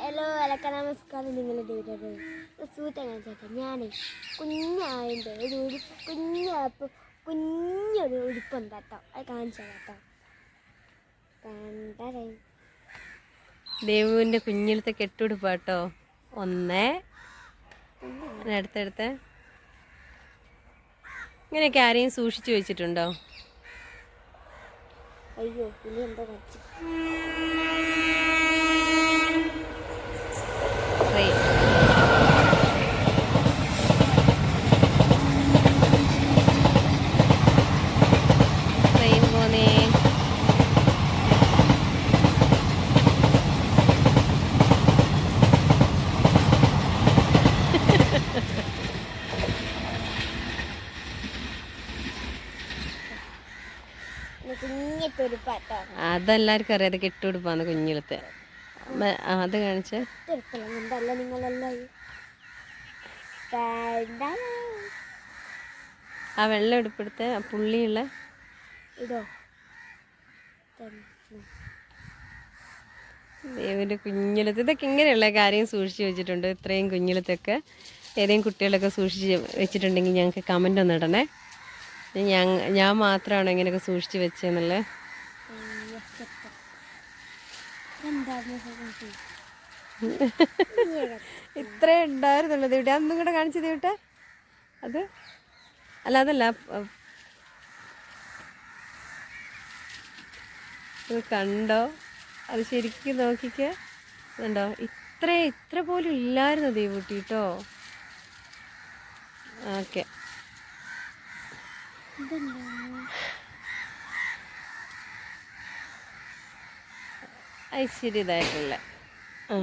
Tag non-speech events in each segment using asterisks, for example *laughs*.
Hello അലക്ക നമസ്കാരം. നിങ്ങളുടെ എങ്ങനെ ചേട്ടാ. ഞാനേ കുഞ്ഞായന്റെ ഒരു ഉടുപ്പ് കുഞ്ഞാപ്പ് കുഞ്ഞൊരു ഉടുപ്പുണ്ട് കേട്ടോ. അത് കാണിച്ചു കേട്ടോ. കണ്ടേ ദേവുവിന്റെ കുഞ്ഞിലത്തെ കെട്ടുടുപ്പാട്ടോ ഒന്ന്. അടുത്തടുത്ത് ഇങ്ങനെയൊക്കെ ആരെയും സൂക്ഷിച്ചു വെച്ചിട്ടുണ്ടോ? അയ്യോ പിന്നെ എന്താ കഴിച്ചു ട്രെയിൻ ട്രെയിൻ പോന്നേ കുഞ്ഞത്തെ ഉടുപ്പാട്ടോ അതെല്ലാവർക്കും അറിയാം അത് കെട്ടുടുപ്പാന്ന് കുഞ്ഞിലത്തെ. അത് കാണിച്ച്. ആ വെള്ള എടുപ്പെടുത്ത് പുള്ളിയുള്ള ഇതോ. കുഞ്ഞിലത്ത് ഇതൊക്കെ ഇങ്ങനെയുള്ള കാര്യം സൂക്ഷിച്ച് വെച്ചിട്ടുണ്ട്. ഇത്രയും കുഞ്ഞിലത്തൊക്കെ ഏതെങ്കിലും കുട്ടികളൊക്കെ സൂക്ഷിച്ച് വെച്ചിട്ടുണ്ടെങ്കിൽ ഞങ്ങൾക്ക് കമന്റ് ഒന്ന് ഇടണേ. ഞാൻ ഞാൻ മാത്രമാണോ ഇങ്ങനെയൊക്കെ സൂക്ഷിച്ച് വെച്ചതെന്നുള്ളത് *laughs* ഇത്രേ ഉണ്ടായിരുന്നുള്ളൂ. ദേവിട്ടെ അന്നും കൂടെ കാണിച്ചു ദേവിട്ടെ അത്? അല്ല അതല്ല. കണ്ടോ? അത് ശരിക്കും നോക്കിക്കേ. കണ്ടോ? ഇത്ര ഇത്ര പോലും ഇല്ലായിരുന്നു ദേവൂട്ടി കേട്ടോ ഓക്കെ. ഐശ്വര്യ ഇതായിട്ടുള്ള ആ.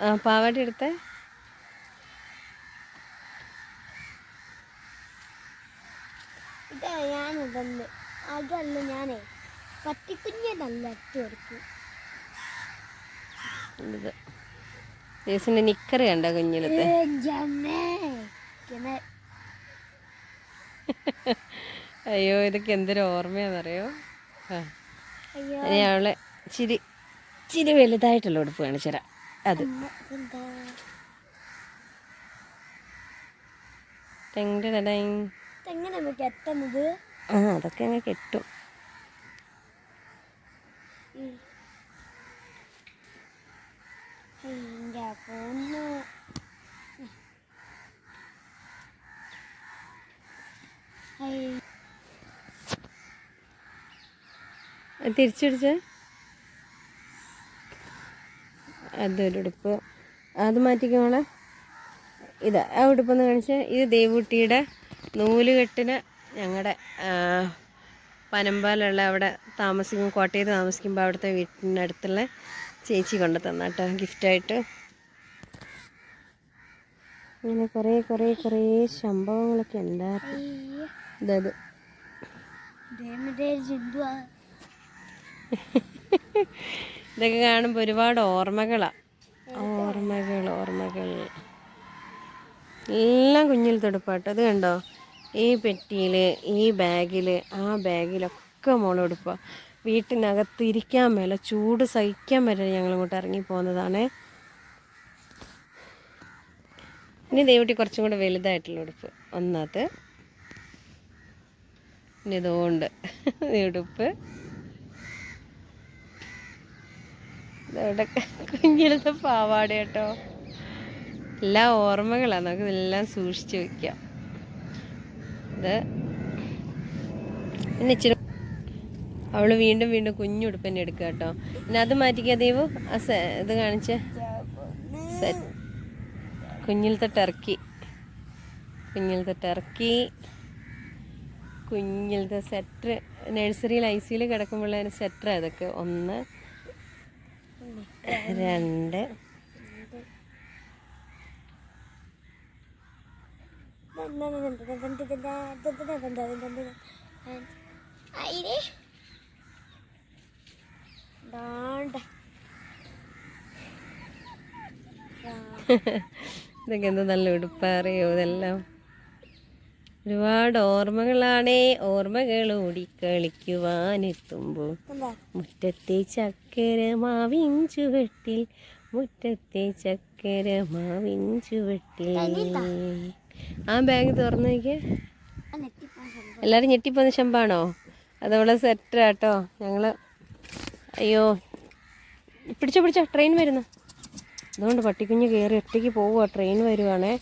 ആ പാവാടി എടുത്തേ. ഇത് ഞാനിതല്ല അതല്ല ഞാനേ പട്ടിക്കുഞ്ഞതല്ല ഇത്. ദേശിന്റെ നിക്കർ കണ്ട കുഞ്ഞിലത്തെ? അയ്യോ ഇതൊക്കെ എന്തൊരു ഓർമ്മയാണെന്നറിയോ? ഇനി അവളെ ചിരി. ചിരി വലുതായിട്ടുള്ള ഉടുപ്പ് കാണിച്ചുതരാം അത്. ആ അതൊക്കെ അങ്ങ് കെട്ടും. ഹൈ അത് തിരിച്ചുപിടിച്ച് അതൊരു ഉടുപ്പ് അത് മാറ്റിക്കോളെ ഇത് ആ ഉടുപ്പെന്ന് കാണിച്ച്. ഇത് ദേവൂട്ടിയുടെ നൂലുകെട്ടിന് ഞങ്ങളുടെ പനമ്പാലുള്ള അവിടെ താമസിക്കും കോട്ടയത്ത് താമസിക്കുമ്പോൾ അവിടുത്തെ വീട്ടിന്റെ അടുത്തുള്ള ചേച്ചി കൊണ്ടു തന്ന കേട്ടോ ഗിഫ്റ്റായിട്ട്. ഇങ്ങനെ കുറേ കുറേ കുറേ സംഭവങ്ങളൊക്കെ ഉണ്ടായിരുന്നു. ഇതത് ഇതൊക്കെ കാണുമ്പോൾ ഒരുപാട് ഓർമ്മകളാണ് ഓർമ്മകൾ ഓർമ്മകൾ. എല്ലാം കുഞ്ഞിൽ തൊടുപ്പാട്ട്. അത് കണ്ടോ? ഈ പെട്ടിയിൽ ഈ ബാഗിൽ ആ ബാഗിലൊക്കെ മോളെടുപ്പാണ് വീട്ടിനകത്ത് ഇരിക്കാൻ മേല ചൂട് സഹിക്കാൻ വരെ ഞങ്ങൾ ഇങ്ങോട്ട് ഇറങ്ങി പോകുന്നതാണ്. ഇനി ദൈവട്ടി കുറച്ചും കൂടെ വലുതായിട്ടുള്ള ഉടുപ്പ്. ഒന്നാത്ത്. ഇനി ഇതുകൊണ്ട് ഈ ഉടുപ്പ്. ഇതവിടെ കുഞ്ഞിലത്തെ പാവാട കേട്ടോ. എല്ലാ ഓർമ്മകളാണ് നമുക്ക് ഇതെല്ലാം സൂക്ഷിച്ചു വെക്കാം. ഇത് പിന്നെ ഇച്ചിരി അവൾ വീണ്ടും വീണ്ടും കുഞ്ഞുടുപ്പ് തന്നെ എടുക്കുക കേട്ടോ. പിന്നെ അത് മാറ്റിക്കാ ദൈവം ആ ഇത് കാണിച്ച. കുഞ്ഞിലത്തെ ടർക്കി. കുഞ്ഞിലത്തെ ടർക്കി. കുഞ്ഞിലത്തെ സെറ്റർ നഴ്സറിയിൽ ഐ സിയിൽ കിടക്കുമ്പോഴുള്ള സെറ്റർ അതൊക്കെ ഒന്ന് രണ്ട്. ഇതൊക്കെ എന്താ നല്ല ഉടുപ്പറിയോ ഇതെല്ലാം? ഒരുപാട് ഓർമ്മകളാണേ. ഓർമ്മകൾ ഓടിക്കളിക്കുവാനെത്തുമ്പോൾ മുറ്റത്തെ ചക്കര മാവിൻ ചുവട്ടിൽ മുറ്റത്തെ ചക്കര മാവിൻ ചുവട്ടിൽ ആ ബാഗ് തുറന്നു നോക്കിയേ. എല്ലാവരും ഞെട്ടിപ്പോന്ന ശമ്പാണോ അതവളെ സെറ്റാട്ടോ. ഞങ്ങൾ അയ്യോ പിടിച്ചോ പിടിച്ചോ ട്രെയിൻ വരുന്നു. അതുകൊണ്ട് പട്ടിക്കുഞ്ഞ് കയറി ഒറ്റയ്ക്ക് പോവുക ട്രെയിൻ വരുവാണേ.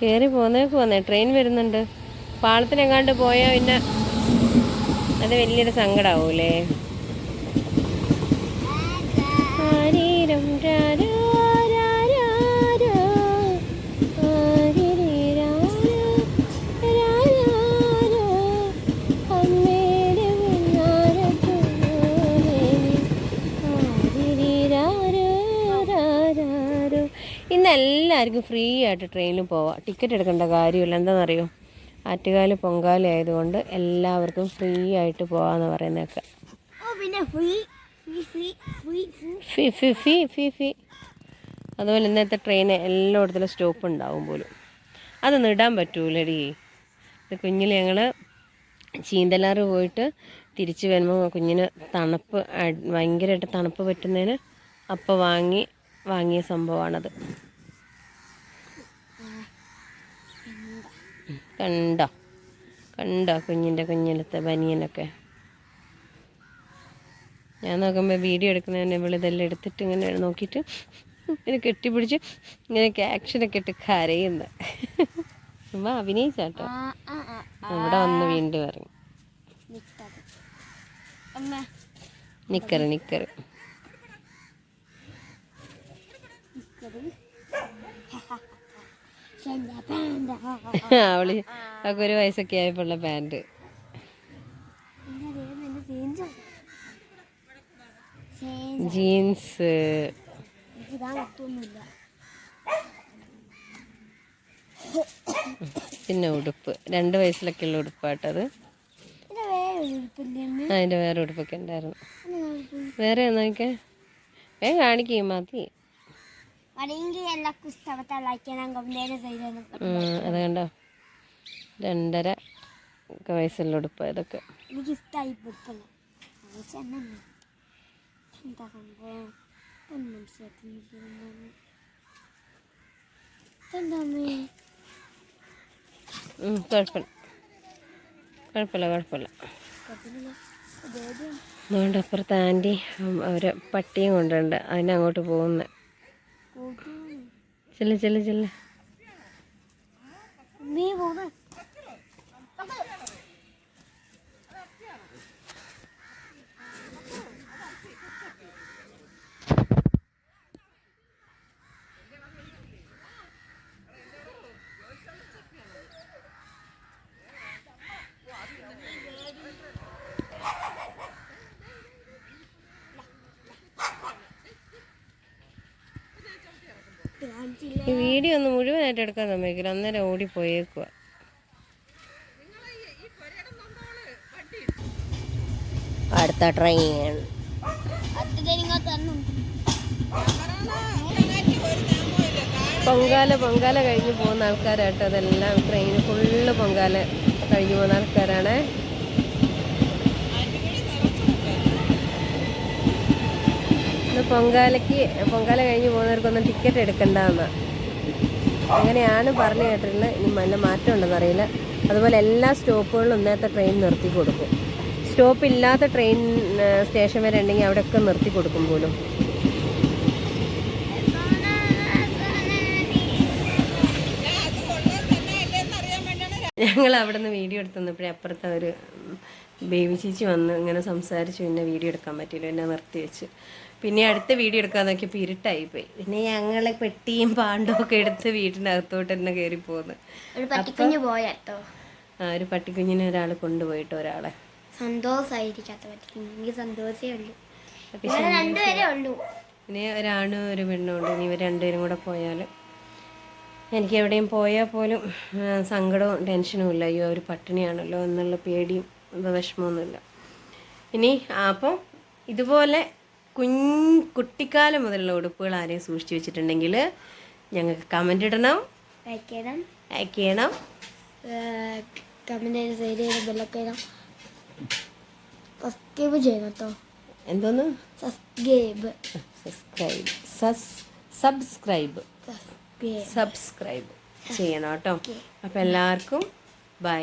കയറി പോന്നേക്ക് വന്നേ. ട്രെയിൻ വരുന്നുണ്ട്. പാളത്തിനെങ്ങാണ്ട് പോയാൽ പിന്നെ അത് വലിയൊരു സങ്കടാവൂലേ? ആരീരം രാരോ എല്ലാവർക്കും ഫ്രീ ആയിട്ട് ട്രെയിനിൽ പോവാം. ടിക്കറ്റ് എടുക്കേണ്ട കാര്യമില്ല. എന്താണെന്നറിയോ ആറ്റുകാൽ പൊങ്കാല ആയതുകൊണ്ട് എല്ലാവർക്കും ഫ്രീ ആയിട്ട് പോവാന്ന് പറയുന്നതൊക്കെ. ഫി ഫി ഫി ഫി ഫി അതുപോലെ ഇന്നത്തെ ട്രെയിൻ എല്ലായിടത്തും സ്റ്റോപ്പ് ഉണ്ടാവും പോലും. അതൊന്നും ഇടാൻ പറ്റൂലടി. ഇത് കുഞ്ഞിൽ ഞങ്ങൾ ചീന്തലാറ് പോയിട്ട് തിരിച്ച് വരുമ്പോൾ കുഞ്ഞിന് തണുപ്പ് ഭയങ്കരമായിട്ട് തണുപ്പ് പറ്റുന്നതിന് അപ്പം വാങ്ങി വാങ്ങിയ സംഭവമാണത് കണ്ടോ? കണ്ടോ കുഞ്ഞിന്റെ കുഞ്ഞിലത്തെ ബനിയനൊക്കെ? ഞാൻ നോക്കുമ്പോൾ വീഡിയോ എടുക്കുന്നതിന് ഇവളിതെല്ലാം എടുത്തിട്ട് ഇങ്ങനെ നോക്കിയിട്ട് ഇങ്ങനെ കെട്ടിപ്പിടിച്ച് ഇങ്ങനെ ആക്ഷനൊക്കെ ഇട്ട് കരയുന്നു. ചുമ്മാ അഭിനയിച്ചാട്ടോ. ഇവിടെ വന്ന് വീണ്ടും ഇറങ്ങി. നിക്കറ് നിക്കറ്. പാണ്ട അവൾ അവൾക്ക് ഒരു വയസ്സൊക്കെ ആയപ്പോഴുള്ള പാന്റ് ജീൻസ് പിന്നെ ഉടുപ്പ്. രണ്ട് വയസ്സിലൊക്കെ ഉള്ള ഉടുപ്പാട്ടത് പിന്നെ വേറെ അതിന്റെ ഉടുപ്പൊക്കെ ഉണ്ടായിരുന്നു? വേറെ നോക്കേ ഏ കാണിക്കും മതി അത് കണ്ടോ? രണ്ടര ഒക്കെ വയസ്സുള്ള ഉടുപ്പ് ഇതൊക്കെ. എനിക്ക് ഇഷ്ടമായി ഉടുപ്പല്ല ചെന്നെ എന്താ സംഭവം? കുഴപ്പമില്ല. കുഴപ്പമില്ല കുഴപ്പമില്ല. അതുകൊണ്ട് അപ്പുറത്ത് ആന്റി അവരെ പട്ടിയും കൊണ്ടുണ്ട് അതിനങ്ങോട്ട് പോകുന്നത് കൂട്ടുന്നു चले चले ചെല്ല് അമ്മേ ഈ വീഡിയോ ഒന്ന് മുഴുവനായിട്ട് എടുക്കാൻ സമ്മതിക്കില്ല. അന്നേരം ഓടിപ്പോയേക്കുക അടുത്ത ട്രെയിൻ. പൊങ്കാല പൊങ്കാല കഴിഞ്ഞ് പോകുന്ന ആൾക്കാരാട്ടോ അതെല്ലാം ട്രെയിൻ ഫുള്ള് പൊങ്കാല കഴിഞ്ഞ് പോകുന്ന ആൾക്കാരാണ്. പൊങ്കാലയ്ക്ക് പൊങ്കാല കഴിഞ്ഞ് പോകുന്നവർക്കൊന്നും ടിക്കറ്റ് എടുക്കണ്ടെന്ന്. അങ്ങനെയാണ് പറഞ്ഞു കേട്ടിട്ടുള്ളത് ഇനി നല്ല മാറ്റം ഉണ്ടെന്ന് അറിയില്ല. അതുപോലെ എല്ലാ സ്റ്റോപ്പുകളിലും ഇന്നത്തെ ട്രെയിൻ നിർത്തി കൊടുക്കും. സ്റ്റോപ്പ് ഇല്ലാത്ത ട്രെയിൻ സ്റ്റേഷൻ വരെ ഉണ്ടെങ്കിൽ അവിടെയൊക്കെ നിർത്തി കൊടുക്കും പോലും. ഞങ്ങൾ അവിടെ നിന്ന് വീഡിയോ എടുത്ത് വന്നപ്പോഴേ അപ്പുറത്തെ ഒരു ബേബി ചേച്ചി വന്ന് ഇങ്ങനെ സംസാരിച്ചു. പിന്നെ വീഡിയോ എടുക്കാൻ പറ്റിയില്ല. എന്നെ നിർത്തി വെച്ച് പിന്നെ അടുത്ത വീഡിയോ എടുക്കാൻ നോക്കിയപ്പോൾ ഇരുട്ടായിപ്പോയി. പിന്നെ ഞങ്ങൾ പെട്ടിയും പാണ്ടും ഒക്കെ എടുത്ത് വീട്ടിനകത്തോട്ട് തന്നെ കയറി പോന്ന്. പോയാട്ടോ? ആ ഒരു പട്ടിക്കുഞ്ഞിനെ ഒരാൾ കൊണ്ടുപോയിട്ട് ഒരാളെ. സന്തോഷായിരിക്കാത്ത ഉള്ളൂ. രണ്ടുപേരേ ഉള്ളൂ. ഇനി ഒരാണും ഒരു പെണ്ണും ഉണ്ട്. ഇനി ഇവർ രണ്ടുപേരും കൂടെ പോയാൽ എനിക്ക് എവിടെയും പോയാൽ പോലും സങ്കടവും ടെൻഷനും ഇല്ല. അയ്യോ ഒരു പട്ടിണിയാണല്ലോ എന്നുള്ള പേടിയും വിഷമമൊന്നുമില്ല. ഇനി അപ്പം ഇതുപോലെ കുഞ്ഞ് കുട്ടിക്കാലം മുതലുള്ള ഉടുപ്പുകൾ ആരെയും സൂക്ഷിച്ചു വെച്ചിട്ടുണ്ടെങ്കിൽ ഞങ്ങൾക്ക് കമന്റ് ഇടണം. ലൈക്ക് ചെയ്യണം. ലൈക്ക് ചെയ്യണം. കമന്റ് ചെയ്ത് ഷെയർ ചെയ്ത് ബെല്ലൊക്കെ ചെയ്യണം സബ്സ്ക്രൈബ് ചെയ്യണം കേട്ടോ എന്തോന്ന്? സബ്സ്ക്രൈബ് സബ്സ്ക്രൈബ് സസ് സബ്സ്ക്രൈബ് സബ്സ്ക്രൈബ് സബ്സ്ക്രൈബ് ചെയ്യണം കേട്ടോ അപ്പം എല്ലാവർക്കും ബൈ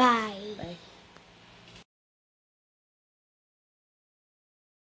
ബൈ ബൈ